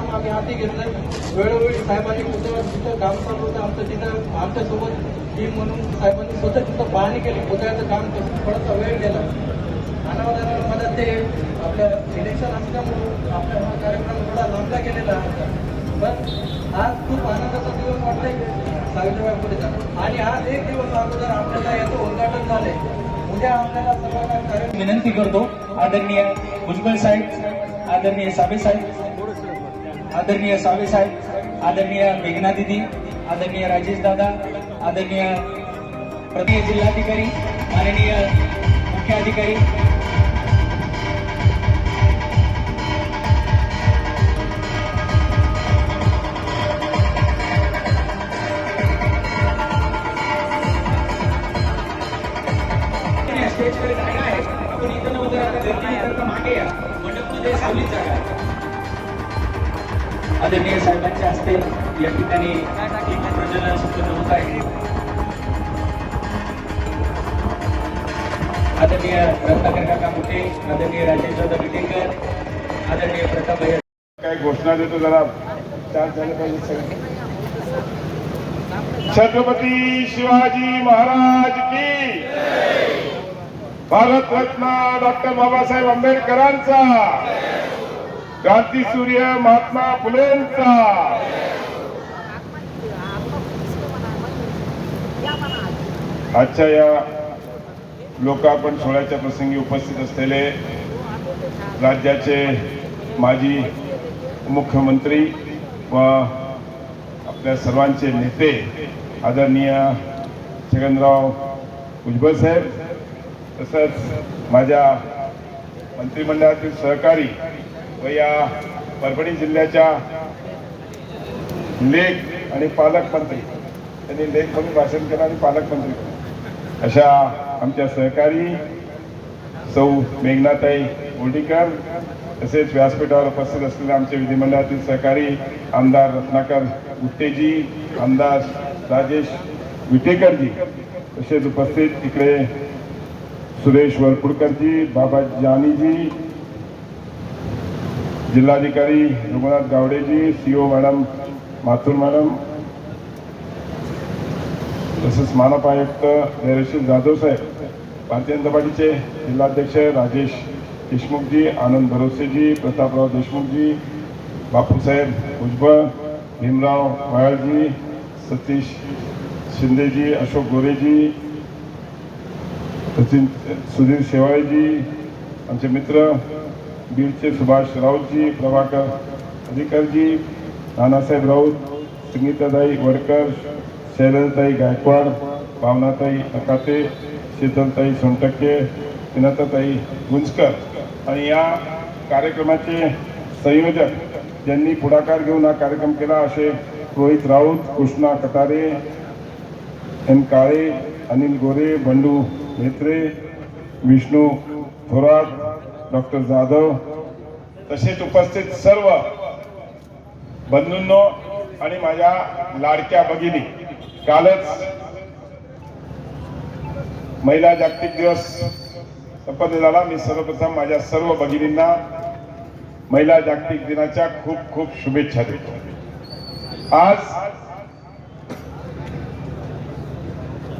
काम आम्ही हाती घेतलं वेळोवेळी साहेबांनी पुतळ्यावर तिथं काम चालू होतं. आमचं तिथं आमच्यासोबत टीम म्हणून साहेबांनी स्वतः तिथं पाहणी केली. पुतळ्याचं काम थोडासा वेळ गेला. अनावधानामध्ये ते आपल्या इलेक्शन असल्यामुळं आपला हा कार्यक्रम थोडा लांबला गेलेला पण आज खूप आनंदाचा दिवस वाटतंय सावित्रीबाई पुढेचा आणि आज एक दिवस अगोदर आपल्याला याचं उद्घाटन झालंय. उद्या आपल्याला सर्वांना विनंती करतो आदरणीय भुजबळ साहेब आदरणीय साबे साहेब आदरणीय सावे साहेब आदरणीय मेघना दिदी आदरणीय राजेश दादा आदरणीय प्रदेश जिल्हाधिकारी माननीय मुख्याधिकारी स्टेजकडे जागा आहे. आपण इथं नव्हतं आता गर्दी करता मागे या. मंडपमध्ये सावलीत जागा आहे. आदरणीय साहेबांच्या हस्ते या ठिकाणी प्रज्वलन संपन्न होत आहे. आदरणीय रत्नाकर काका मुठे आदरणीय राजेंद्र विटेकर आदरणीय प्रताप भैया. काय घोषणा देतो जरा. चार झाले पाहिजे छत्रपती शिवाजी महाराज की भारतरत्न डॉक्टर बाबासाहेब आंबेडकरांचा. क्रांती सूर्य महात्मा फुलेंचा. आजच्या या लोकार्पण सोहळ्याच्या प्रसंगी उपस्थित असलेले राज्याचे माजी मुख्यमंत्री व आपल्या सर्वांचे नेते आदरणीय छगनराव भुजबळ साहेब तसंच माझ्या मंत्रिमंडळातील सहकारी व या परभणी जिल्ह्याच्या लेख आणि पालकमंत्री त्यांनी लेख म्हणून भाषण केलं आणि पालकमंत्री केलं. अशा आमच्या सहकारी सौ मेघनाताई ओर्डीकर तसेच व्यासपीठावर उपस्थित असलेले आमचे विधिमंडळातील सहकारी आमदार रत्नाकर गुट्टेजी आमदार राजेश विटेकरजी तसेच उपस्थित इकडे सुरेश वरपुडकरजी बाबा जानीजी जिल्हाधिकारी रघुनाथ गावडेजी सीओ मॅडम माथुर मॅडम तसेच मानप आयुक्त धैर्यशील जाधव साहेब भारतीय जनता पार्टीचे जिल्हाध्यक्ष राजेश देशमुखजी आनंद भरोसेजी प्रतापराव देशमुखजी बापूसाहेब भुजबळ भीमराव वायाळजी सतीश शिंदेजी अशोक गोरेजी सचिन सुधीर शेवाळेजी आमचे मित्र बीडचे सुभाष राऊतजी प्रभाकर अधिकारजी नानासाहेब राऊत संगीताताई वडकर शैलताई गायकवाड भावनाताई अकाते शीतलताई सोनटक्के विनाताताई गुंजकर. आणि या कार्यक्रमाचे संयोजक ज्यांनी पुढाकार घेऊन हा कार्यक्रम केला असे रोहित राऊत कृष्णा कटारे एम काळे अनिल गोरे बंडू म्हेत्रे विष्णू थोरात डॉक्टर जाधव तसेच उपस्थित सर्व बंधूंनो आणि माझ्या लाडक्या भगिनी. कालच महिला जागतिक दिवस संपन्न झाला. मी सर्वप्रथम माझ्या सर्व भगिनींना महिला जागतिक दिनाच्या खूप खूप शुभेच्छा देतो. आज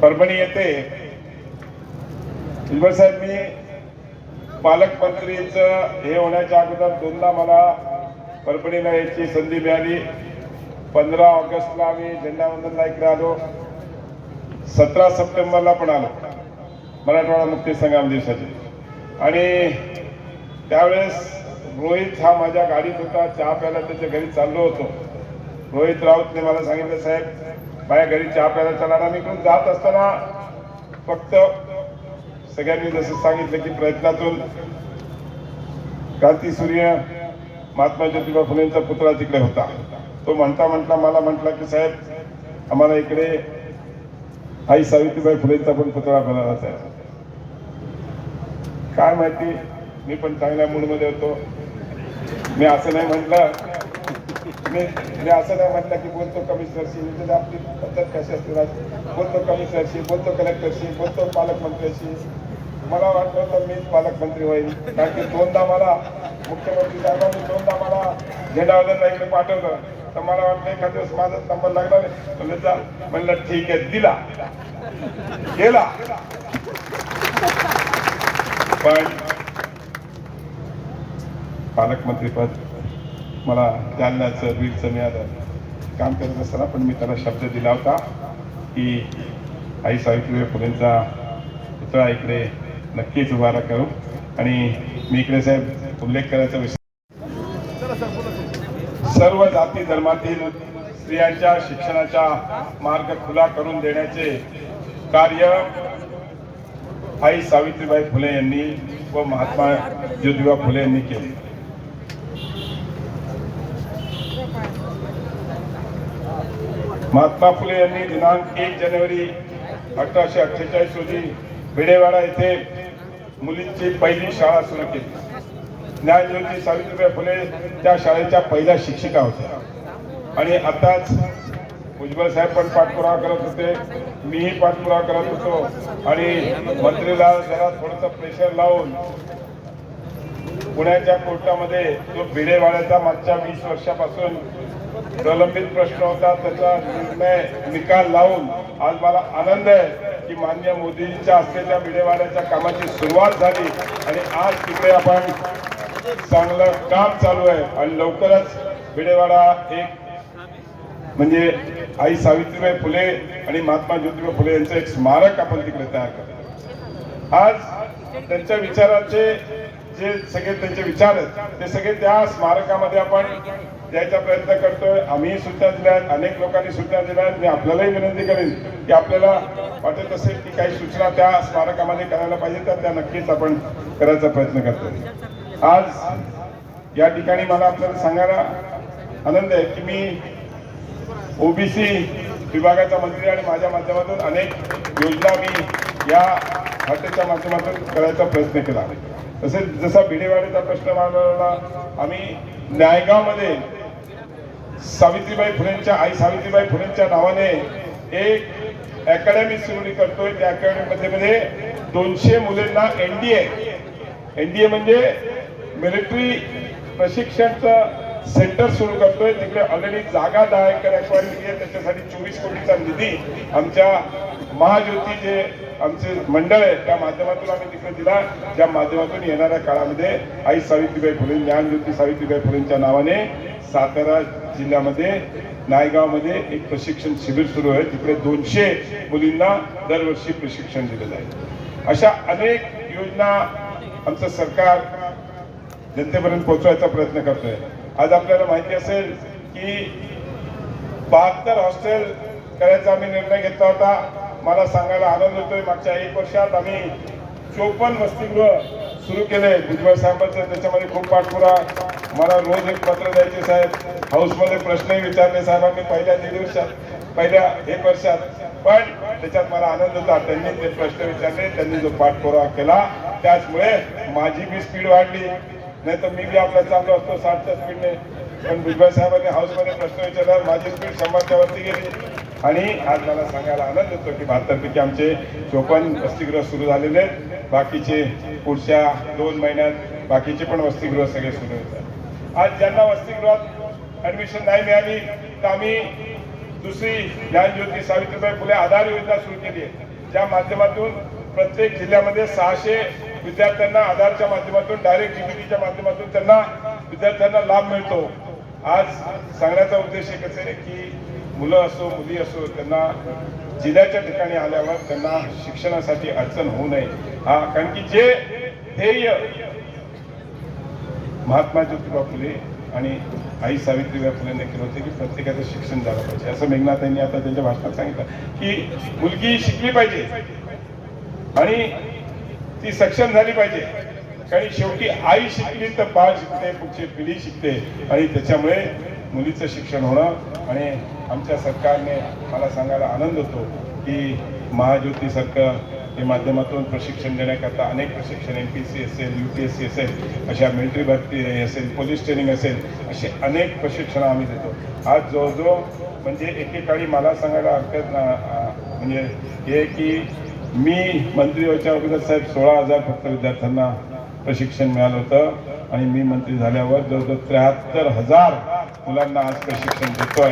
परभणी येथे साहेब मी पालकमंत्रीचं हे होण्याच्या अगोदर दोनदा मला परभणीला यायची संधी मिळाली. पंधरा ऑगस्टला आम्ही झेंडावंदनला इकडे आलो. सतरा सप्टेंबरला पण आलो. मराठवाडा मुक्ती संग्राम दिवसाची. आणि त्यावेळेस रोहित हा माझ्या गाडीत होता. चहा प्यायला त्याच्या घरी चाललो होतो. रोहित राऊतने मला सांगितलं साहेब माझ्या घरी चहा प्यायला चला मी इकडून जात असताना फक्त सगळ्यांनी जसं सांगितलं की प्रयत्नातून क्रांती सूर्य महात्मा ज्योतिबा फुलेंचा पुतळा तिकडे होता. तो म्हणता म्हणता मला म्हटला की साहेब आम्हाला इकडे आई सावित्रीबाई फुलेंचा पण पुतळा बनवायचा आहे. काय माहिती मी पण चांगल्या मूडमध्ये होतो. मी असं नाही म्हटलं मी मी असं नाही म्हटलं की बोलतो कमिशनरशी म्हणजे आपली पद्धत कशी असते बोलतो कमिशनरशी बोलतो कलेक्टरशी बोलतो पालकमंत्र्याशी. मला वाटलं तर मीच पालकमंत्री होईल कारण की दोनदा मला मुख्यमंत्री साहेबांनी दोनदा मला झेंडावल्याला इकडे पाठवलं. तर मला वाटलं एखाद्या दिवस माझाच नंबर लागला नाही. म्हणलं जा. म्हणलं ठीक आहे दिला. गेला. पण पालकमंत्रीपद मला जालन्याचं बीडचं मिळालं काम करत असताना पण मी त्याला शब्द दिला होता की आई सावित्रीबाई फुलेंचा पुतळा इकडे नक्कीच उभारा करू. आणि मी इकडे साहेब उल्लेख करायचा विषय सर्व जाती धर्मातील स्त्रियांच्या शिक्षणाचा मार्ग खुला करून देण्याचे कार्य आई सावित्रीबाई फुले यांनी व महात्मा ज्योतिबा फुले यांनी केले. महात्मा फुले यांनी दिनांक एक जानेवारी अठराशे अठ्ठेचाळीस रोजी भिडेवाडा येथे मुलींची पहिली शाळा सुरू केली. ज्ञानज्योती सावित्रीबाई फुले त्या शाळेच्या पहिल्या शिक्षिका होत्या. आणि आताच भुजबळ साहेब पण पाठपुरावा करत होते मीही पाठपुरावा करत होतो आणि मंत्रीला जरा थोडंसं प्रेशर लावून पुण्याच्या कोर्टामध्ये जो भिडेवाड्याचा मागच्या वीस वर्षापासून प्रलंबित प्रश्न होता त्याचा निर्णय निकाल लावून आज मला आनंद आहे की मान्य मोदींच्या असलेल्या विडेवाड्याच्या कामाची सुरुवात झाली. आणि आज तिकडे आपण चांगलं काम चालू आहे. आणि लवकरच विडेवाडा एक म्हणजे आई सावित्रीबाई फुले आणि महात्मा ज्योतिबा फुले यांचं एक स्मारक आपण तिकडे तयार करतो. आज त्यांच्या विचाराचे जे सगळे त्यांचे विचार आहेत ते सगळे त्या स्मारकामध्ये आपण द्यायचा प्रयत्न करतोय. आम्ही सूचना दिल्या आहेत अनेक लोकांनी सूचना दिल्या आहेत. मी आपल्यालाही विनंती करेन की आपल्याला वाटत असेल की काही सूचना त्या स्मारकामध्ये करायला पाहिजे तर त्या नक्कीच आपण करायचा प्रयत्न करतोय. आज या ठिकाणी मला आपल्याला सांगायला आनंद आहे की मी ओबीसी विभागाचा मंत्री आणि माझ्या माध्यमातून अनेक योजना मी या हॉटेलच्या माध्यमातून करायचा प्रयत्न केला तसेच जसा भिडेवाडीचा प्रश्न मांडला आम्ही न्यायगावमध्ये सावित्रीबाई फुलेंच्या आई सावित्रीबाई फुलेंच्या नावाने एक अकॅडमी सुरू करतोय. त्या अकॅडमीमध्ये मध्ये दोनशे मुलींना एनडीए एनडीए म्हणजे मिलिटरी प्रशिक्षणचं सेंटर सुरू करतोय. तिकडे ऑलरेडी जागा दहा एकर acquire आहे. त्याच्यासाठी चोवीस कोटीचा निधी आमच्या महाज्योती जे आमचे मंडळ आहे त्या माध्यमातून आम्ही तिकडे दिला. ज्या माध्यमातून येणाऱ्या काळामध्ये आई सावित्रीबाई फुले ज्ञानज्योती सावित्रीबाई फुलेंच्या नावाने सातारा जिल्ह्यामध्ये नायगावमध्ये एक प्रशिक्षण शिबिर सुरू आहे. तिकडे दोनशे मुलींना दरवर्षी प्रशिक्षण दिलं जाईल अशा अनेक योजना आमचं सरकार जनतेपर्यंत पोहोचवायचा प्रयत्न करतोय. आज आपल्याला माहिती असेल की बहात्तर हॉस्टेल करायचा आम्ही निर्णय घेतला होता. मला सांगायला आनंद होतोय. मागच्या एक वर्षात आम्ही चोपन्न वसतिगृह सुरू केले. भुजबळ साहेबांचं त्याच्यामध्ये खूप पाठपुरा मला रोज एक पत्र द्यायचे साहेब. हाऊसमध्ये प्रश्नही विचारले साहेबांनी पहिल्या दीड वर्षात पहिल्या एक वर्षात. पण त्याच्यात मला आनंद होता. त्यांनी ते प्रश्न विचारले. त्यांनी जो पाठपुरावा केला त्याचमुळे माझी बी स्पीड वाढली. नाही तर मी बी आपला चाललो असतो साठच्या स्पीडने पण भुजबळ साहेबांनी हाऊसमध्ये प्रश्न विचारल्यावर माझी स्पीड शंभरच्या वरती गेली. आणि आज मला सांगायला आनंद होतो की भारतापैकी आमचे चोपन्न वसतिगृह सुरू झालेले आहेत. बाकीचे पुढच्या दोन महिन्यात बाकीचे पण वसतिगृह सगळे सुरू होतात. आज ज्यांना वसतिगृहात ऍडमिशन नाही मिळाली तर आम्ही दुसरी ज्ञानज्योती सावित्रीबाई फुले आधार योजना सुरू केली आहे. ज्या माध्यमातून प्रत्येक जिल्ह्यामध्ये सहाशे विद्यार्थ्यांना आधारच्या माध्यमातून डायरेक्ट जीबीटीच्या माध्यमातून त्यांना विद्यार्थ्यांना लाभ मिळतो. आज सांगण्याचा उद्देश एकच आहे की मुलं असो मुली असो त्यांना जिल्ह्याच्या ठिकाणी आल्यावर त्यांना शिक्षणासाठी अडचण होऊ नये. हा कारण की जे ध्येय महात्मा ज्योतिबा फुले आणि आई सावित्रीबाई फुलेंनी केलं होतं की प्रत्येकाचं शिक्षण झालं पाहिजे. असं मेघनाथ यांनी आता त्यांच्या भाषणात सांगितलं की मुलगी शिकली पाहिजे. आणि ती सक्षम झाली पाहिजे. कारण शेवटी आई शिकली तर बाळ शिकते पुढची पिढी शिकते. आणि त्याच्यामुळे मुलीचं शिक्षण होणं आणि आमच्या सरकारने मला सांगायला आनंद होतो की महाज्योतीसारखं हे माध्यमातून प्रशिक्षण देण्याकरता अनेक प्रशिक्षण एम पी सी असेल यू पी एस सी असेल अशा मिलिटरी भरती असेल पोलीस ट्रेनिंग असेल असे अनेक प्रशिक्षण आम्ही देतो. आज जवळजवळ म्हणजे एकेकाळी मला सांगायला हरकत म्हणजे हे की मी मंत्री व्हायच्या अगोदर साहेब सोळा हजार फक्त विद्यार्थ्यांना प्रशिक्षण मिळालं होतं. आणि मी मंत्री झाल्यावर जवळजवळ त्र्याहत्तर हजार मुलांना आज प्रशिक्षण देतोय.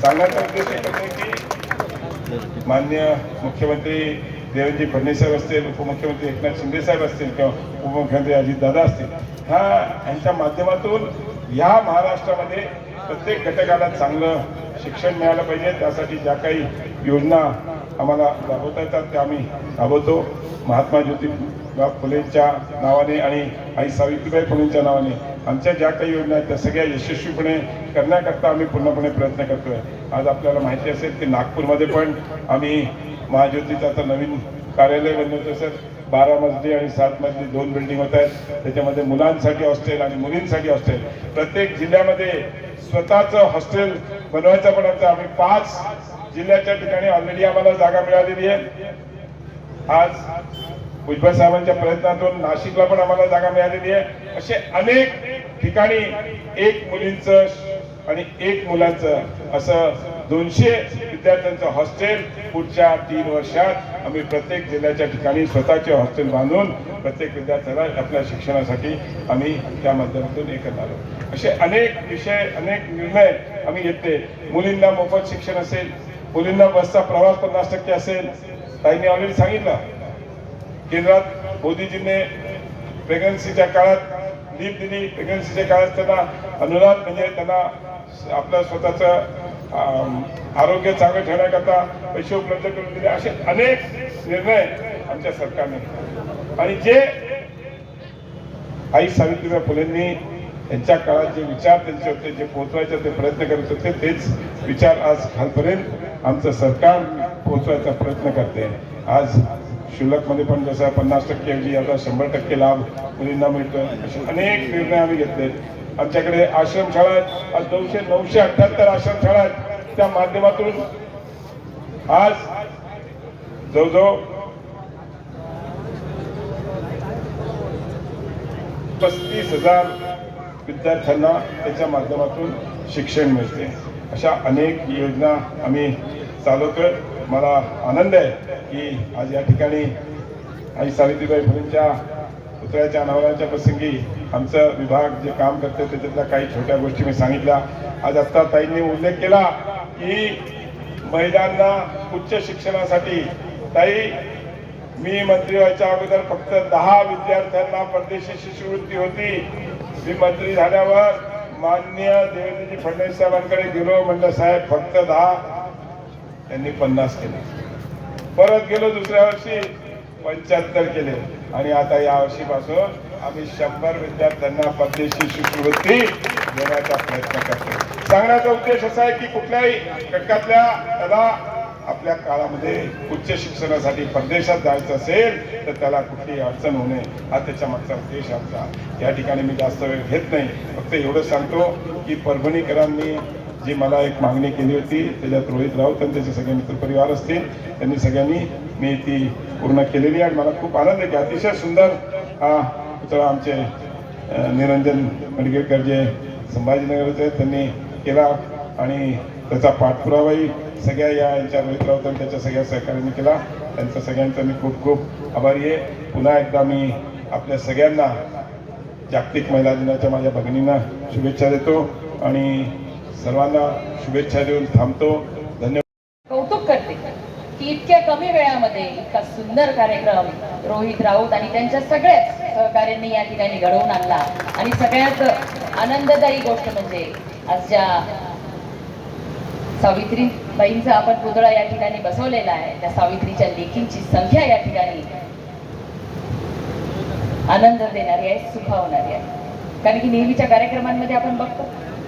सांगायचा उद्देश एकच आहे की मान्य मुख्यमंत्री देवेंद्र फडणवीस साहेब असतील उपमुख्यमंत्री एकनाथ शिंदे साहेब असतील किंवा उपमुख्यमंत्री अजितदादा असतील ह्या यांच्या माध्यमातून या महाराष्ट्रामध्ये प्रत्येक घटकाला चांगलं शिक्षण मिळालं पाहिजे. त्यासाठी ज्या काही योजना आम्हाला राबवता येतात ते आम्ही राबवतो महात्मा ज्योतिबा फुलेंच्या नावाने आणि आई सावित्रीबाई फुलेंच्या नावाने आमच्या ज्या काही योजना आहेत त्या सगळ्या यशस्वीपणे करण्याकरता आम्ही पूर्णपणे प्रयत्न करतोय. आज आपल्याला माहिती असेल की नागपूरमध्ये पण आम्ही महाज्योतीचं आता नवीन कार्यालय बनवतो सर. बारा मजली आणि सात मजली दोन बिल्डिंग होत आहेत. त्याच्यामध्ये मुलांसाठी हॉस्टेल आणि मुलींसाठी हॉस्टेल. प्रत्येक जिल्ह्यामध्ये स्वतःचं हॉस्टेल बनवायचं पण आमचं आम्ही पाच जिल्ह्याच्या ठिकाणी ऑलरेडी आम्हाला जागा मिळालेली आहे. आज भुजबळ साहेबांच्या प्रयत्नातून नाशिकला पण आम्हाला जागा मिळालेली आहे. असे अनेक ठिकाणी एक मुलींचं आणि एक मुलांचं असं दोनशे विद्यार्थ्यांचं हॉस्टेल पुढच्या तीन वर्षात आम्ही प्रत्येक जिल्ह्याच्या ठिकाणी स्वतःचे हॉस्टेल बांधून प्रत्येक विद्यार्थ्याला आपल्या शिक्षणासाठी आम्ही त्या माध्यमातून एकत आलो. असे अनेक विषय अनेक निर्णय आम्ही घेतले. मुलींना मोफत शिक्षण असेल मुलींना बसचा प्रवास पन्नास टक्के असेल ताईंनी ऑलरेडी सांगितलं. केंद्रात मोदीजीने प्रेग्नन्सीच्या काळात लीप दिली. प्रेग्नन्सीच्या काळात त्यांना अनुदान म्हणजे त्यांना आपलं स्वतःचं आरोग्य चांगलं ठेवण्याकरता पैसे उपलब्ध करून दिले असे अनेक निर्णय आमच्या सरकारने आणि जे आई सावित्रीबाई फुलेंनी यांच्या काळात जे विचार त्यांचे होते जे पोहोचवायचे ते प्रयत्न करत होते तेच विचार आज खालपर्यंत आमचं सरकार पोहोचवायचा प्रयत्न करते. आज शिल्लकमध्ये पण जसं पन्नास टक्के ऐवजी आता शंभर टक्के लाभ मुलींना मिळतोय असे अनेक निर्णय आम्ही घेतले. आमच्याकडे आश्रमशाळा आहेत. आज नऊशे नऊशे अठ्ठ्याहत्तर आश्रमशाळा आहेत. त्या माध्यमातून आज जवळजवळ पस्तीस हजार विद्यार्थ्यांना त्याच्या माध्यमातून शिक्षण मिळते. अशा अनेक योजना आम्ही चालवतोय. मला आनंद आहे की आज या ठिकाणी आई सावित्रीबाई फुलेंच्या पुतळ्याच्या अनावरणाच्या प्रसंगी आमचं विभाग जे काम करते त्याच्यातल्या काही छोट्या गोष्टी मी सांगितल्या. आज आत्ता ताईंनी उल्लेख केला की महिलांना उच्च शिक्षणासाठी ताई मी मंत्री व्हायच्या अगोदर फक्त दहा विद्यार्थ्यांना परदेशी शिष्यवृत्ती होती. मी मंत्री झाल्यावर मान्य देवेंद्रजी फडणवीस साहेबांकडे गेलो. म्हणलं साहेब फक्त दहा. त्यांनी पन्नास केले. परत गेलो दुसऱ्या वर्षी पंच्याहत्तर केले. आणि आता या वर्षीपासून आम्ही शंभर विद्यार्थ्यांना परदेशी शिष्यवृत्ती देण्याचा प्रयत्न करतो सांगण्याचा उद्देश असा आहे की कुठल्याही घटकातल्या त्याला आपल्या काळामध्ये उच्च शिक्षणासाठी परदेशात जायचं असेल तर त्याला कुठलीही अडचण होणे हा त्याच्या मागचा उद्देश आमचा. या ठिकाणी मी जास्त वेळ घेत नाही. फक्त एवढं सांगतो की परभणीकरांनी जी मला एक मागणी केली होती त्याच्यात रोहित राऊत आणि त्याचे सगळे मित्रपरिवार असतील त्यांनी सगळ्यांनी मी ती पूर्ण केलेली आणि मला खूप आनंद आहे की अतिशय सुंदर हा पुतळा आमचे निरंजन मडगेकर जे संभाजीनगरचे आहेत त्यांनी केला आणि त्याचा पाठपुरावाही सगळ्या या यांच्या रोहित राऊत आणि त्याच्या सगळ्या सहकार्याने केला. त्यांचा सगळ्यांचा मी खूप खूप आभारी आहे. पुन्हा एकदा मी आपल्या सगळ्यांना जागतिक महिला दिनाच्या माझ्या भगिनींना शुभेच्छा देतो आणि सर्वांना शुभेच्छा देऊन थांबतो. धन्यवाद. कौतुक करते की इतक्या कमी वेळामध्ये इतका सुंदर कार्यक्रम रोहित राऊत आणि त्यांच्या सगळ्याच सहकार्यांनी या ठिकाणी घडवून आणला. आणि सगळ्यात आनंददायी गोष्ट म्हणजे आज ज्या सावित्रीबाईंचा आपण पुतळा या ठिकाणी बसवलेला आहे. त्या सावित्रीच्या लेखींची संख्या या ठिकाणी आनंद देणारी आहे सुखावणारी आहे. कारण की नेहमीच्या कार्यक्रमांमध्ये आपण बघतो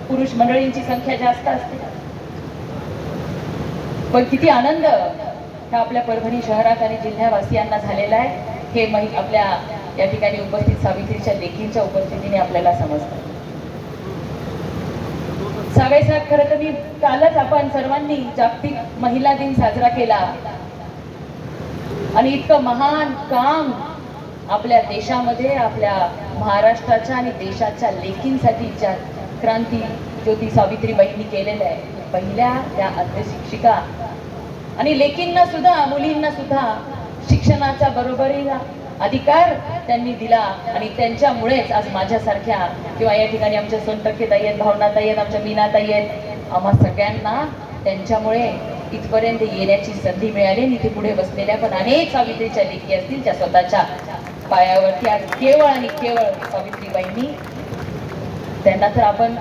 पुरुष मंडळींची संख्या जास्त असते. पण किती आनंद हा आपल्या परभणी शहरात आणि जिल्ह्यावासियांना झालेला आहे. हे महि आपल्या या ठिकाणी उपस्थित सावित्रीच्या लेखींच्या उपस्थितीने आपल्याला समजतं. सावेसाहेब खरं तर मी कालच आपण सर्वांनी जागतिक महिला दिन साजरा केला. आणि इतकं महान काम आपल्या देशामध्ये आपल्या महाराष्ट्राच्या आणि देशाच्या लेखींसाठी ज्या क्रांती ज्योती सावित्रीबाईंनी केलेलं आहे. पहिल्या त्या अध्यशिक्षिका आणि लेकींना सुद्धा मुलींना सुद्धा शिक्षणाच्या बरोबरीला अधिकार त्यांनी दिला आणि त्यांच्यामुळेच आज माझ्यासारख्या किंवा या ठिकाणी आमच्या सोनटक्के ताई आहेत भावनाताई आहेत आमच्या मीनाताई आहेत आम्हा सगळ्यांना त्यांच्यामुळे इथपर्यंत येण्याची संधी मिळाली आणि इथे पुढे बसलेल्या पण अनेक सावित्रीच्या लेखी असतील त्या स्वतःच्या पायावरती आज केवळ आणि केवळ सावित्रीबाईंनी त्यांना तर आपण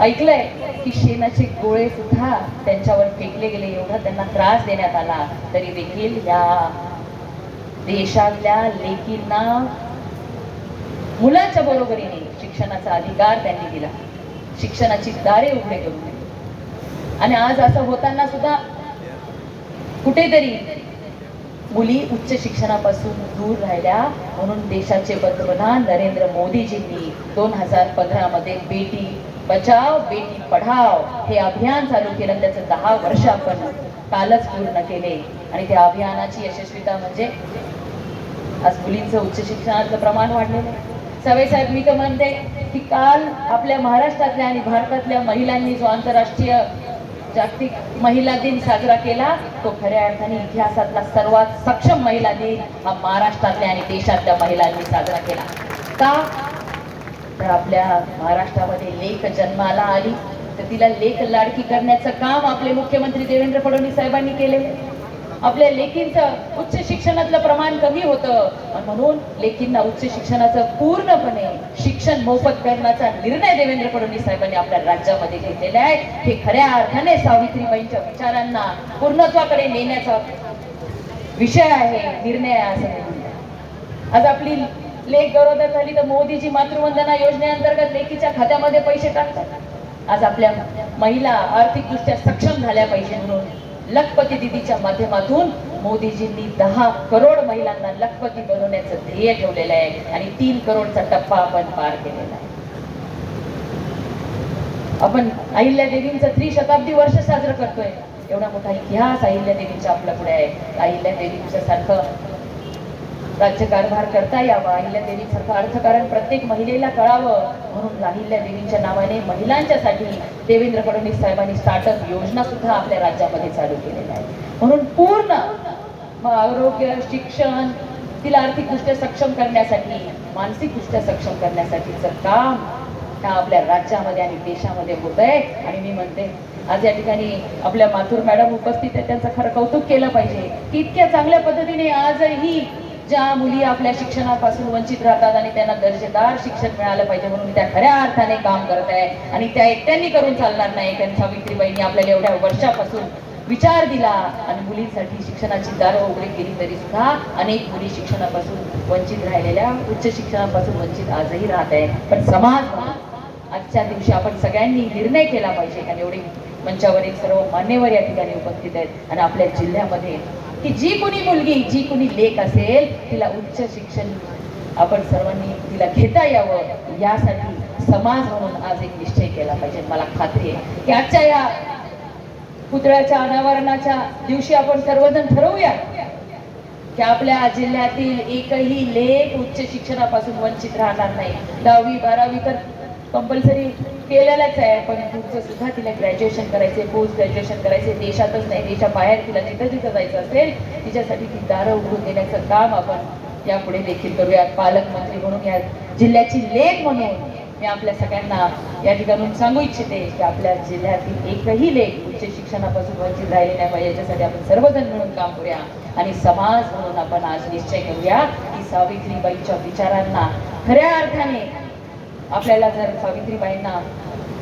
ऐकलंय की शेणाचे गोळे सुद्धा त्यांच्यावर फेकले गेले एवढा त्यांना त्रास देण्यात आला. तरी देखील या देशातल्या लेकींना मुलाच्या बरोबरीने शिक्षणाचा अधिकार त्यांनी दिला. शिक्षणाची दारे उघडे करून दिली. आणि आज असं होताना सुद्धा कुठेतरी मुली उच्च शिक्षणापासून दूर राहिल्या. म्हणून देशाचे पंतप्रधान नरेंद्र मोदीजींनी दोन हजार पंधरामध्ये बेटी बचाव बेटी पढाव हे अभियान चालू केलं त्याचं दहा वर्ष आपण कालच पूर्ण केले. आणि त्या अभियानाची यशस्वीता म्हणजे आज मुलींचं उच्च शिक्षणाचं प्रमाण वाढलेलं आहे. सवय साहेब मी तर म्हणते की काल आपल्या महाराष्ट्रातल्या आणि भारतातल्या महिलांनी जो आंतरराष्ट्रीय जागतिक महिला दिन साजरा केला तो खऱ्या अर्थाने इतिहासातला सर्वात सक्षम महिला दिन हा महाराष्ट्रातल्या आणि देशातल्या महिलांनी साजरा केला. का? पण आपल्या महाराष्ट्रामध्ये लेख जन्माला आली. तर तिला लेख लाडकी करण्याचं काम आपले मुख्यमंत्री देवेंद्र फडणवीस साहेबांनी केले आपल्या लेखींचं उच्च शिक्षणातलं प्रमाण कमी होतं. म्हणून लेखींना उच्च शिक्षणाचं पूर्णपणे शिक्षण मोफत करण्याचा निर्णय देवेंद्र फडणवीस साहेबांनी आपल्या राज्यामध्ये घेतलेला आहे. हे खऱ्या अर्थाने सावित्रीबाईंच्या विचारांना पूर्णत्वाकडे नेण्याचा विषय आहे निर्णय आहे असं आज आपली लेख गरोदर झाली तर मोदीजी मातृवंदना योजनेअंतर्गत लेखीच्या खात्यामध्ये पैसे टाकतात. आज आपल्या महिला आर्थिकदृष्ट्या सक्षम झाल्या पाहिजे म्हणून लखपती दिदीच्या माध्यमातून मोदीजींनी दहा करोड महिलांना लखपती बनवण्याचं ध्येय ठेवलेलं आहे आणि तीन करोडचा टप्पा आपण पार केलेला आहे. आपण अहिल्या देवींचं त्रिशताब्दी वर्ष साजरं करतोय. एवढा मोठा इतिहास अहिल्या देवींचा आपल्या पुढे आहे. अहिल्या देवींच्या सारखं राज्यकारभार करता यावा. अहिल्या देवीसारखं अर्थकारण प्रत्येक महिलेला कळावं म्हणून अहिल्या देवींच्या नावाने महिलांच्यासाठी देवेंद्र फडणवीस साहेबांनी स्टार्टअप योजना सुद्धा आपल्या राज्यामध्ये चालू केलेल्या आहे म्हणून पूर्ण आरोग्य शिक्षण तिला आर्थिकदृष्ट्या सक्षम करण्यासाठी मानसिकदृष्ट्या सक्षम करण्यासाठीचं काम ह्या आपल्या राज्यामध्ये आणि देशामध्ये होत आहे. आणि मी म्हणते आज या ठिकाणी आपल्या माथुर मॅडम उपस्थित आहेत. त्यांचं खरं कौतुक केलं पाहिजे. की इतक्या चांगल्या पद्धतीने आजही ज्या मुली आपल्या शिक्षणापासून वंचित राहतात आणि त्यांना दर्जेदार शिक्षण मिळालं पाहिजे म्हणून त्या खऱ्या अर्थाने काम करत आहे आणि त्या एकट्यांनी करून चालणार नाही. कारण सावित्रीबाईंनी आपल्याला एवढ्या वर्षापासून विचार दिला आणि मुलींसाठी शिक्षणाची दारं उघडी केली तरी सुद्धा अनेक मुली शिक्षणापासून वंचित राहिलेल्या उच्च शिक्षणापासून वंचित आजही राहत आहे पण समाज आजच्या दिवशी आपण सगळ्यांनी निर्णय केला पाहिजे. कारण मंचावर मंचावरील सर्व मान्यवर या ठिकाणी उपस्थित आहेत आणि आपल्या जिल्ह्यामध्ये की जी कोणी मुलगी जी कोणी लेख असेल तिला उच्च शिक्षण आपण सर्वांनी तिला घेता यावं. यासाठी समाज म्हणून आज एक निश्चय केला पाहिजे. मला खात्री आहे की आजच्या या पुतळ्याच्या अनावरणाच्या दिवशी आपण सर्वजण ठरवूया की आपल्या जिल्ह्यातील एकही लेख उच्च शिक्षणापासून वंचित राहणार नाही. दहावी बारावी तर कंपल्सरी केलेलंच आहे. पण पुढचं सुद्धा तिला ग्रॅज्युएशन करायचे पोस्ट ग्रॅज्युएशन करायचे देशातच नाही देशाबाहेर तिला जिथं जिथं जायचं असेल तिच्यासाठी ती दारं उघडून देण्याचं काम आपण यापुढे देखील करूयात. पालकमंत्री म्हणून या जिल्ह्याची लेख म्हणून मी आपल्या सगळ्यांना या ठिकाणून सांगू इच्छिते की आपल्या जिल्ह्यातील एकही लेख उच्च शिक्षणापासून वंचित राहिले नाही पाहिजे. याच्यासाठी आपण सर्वजण मिळून काम करूया आणि समाज म्हणून आपण आज निश्चय करूया की सावित्रीबाईंच्या विचारांना खऱ्या अर्थाने आपल्याला जर सावित्रीबाईंना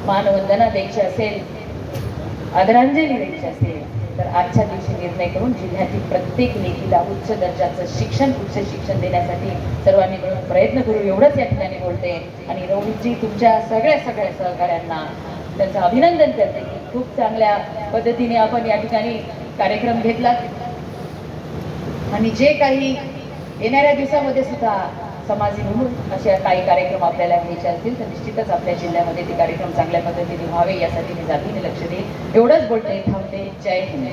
मानवंदना द्यायची असेल आदरांजली द्यायची असेल तर आजच्या दिवशी निर्णय करून जिल्ह्यातील प्रत्येक लेखीला उच्च दर्जाचं शिक्षण उच्च शिक्षण देण्यासाठी सर्वांनी मिळून प्रयत्न करू. एवढंच या ठिकाणी बोलते. आणि रोहितजी तुमच्या सगळ्या सगळ्या सहकाऱ्यांना त्यांचं अभिनंदन करते की खूप चांगल्या पद्धतीने आपण या ठिकाणी कार्यक्रम घेतला आणि जे काही येणाऱ्या दिवसामध्ये सुद्धा समाजी म्हणून असे काही कार्यक्रम आपल्याला घ्यायचे असतील तर निश्चितच आपल्या जिल्ह्यामध्ये ते कार्यक्रम चांगल्या पद्धतीने व्हावे यासाठी मी जातीने लक्ष देईल एवढंच बोलते थांबते. जय हिंद.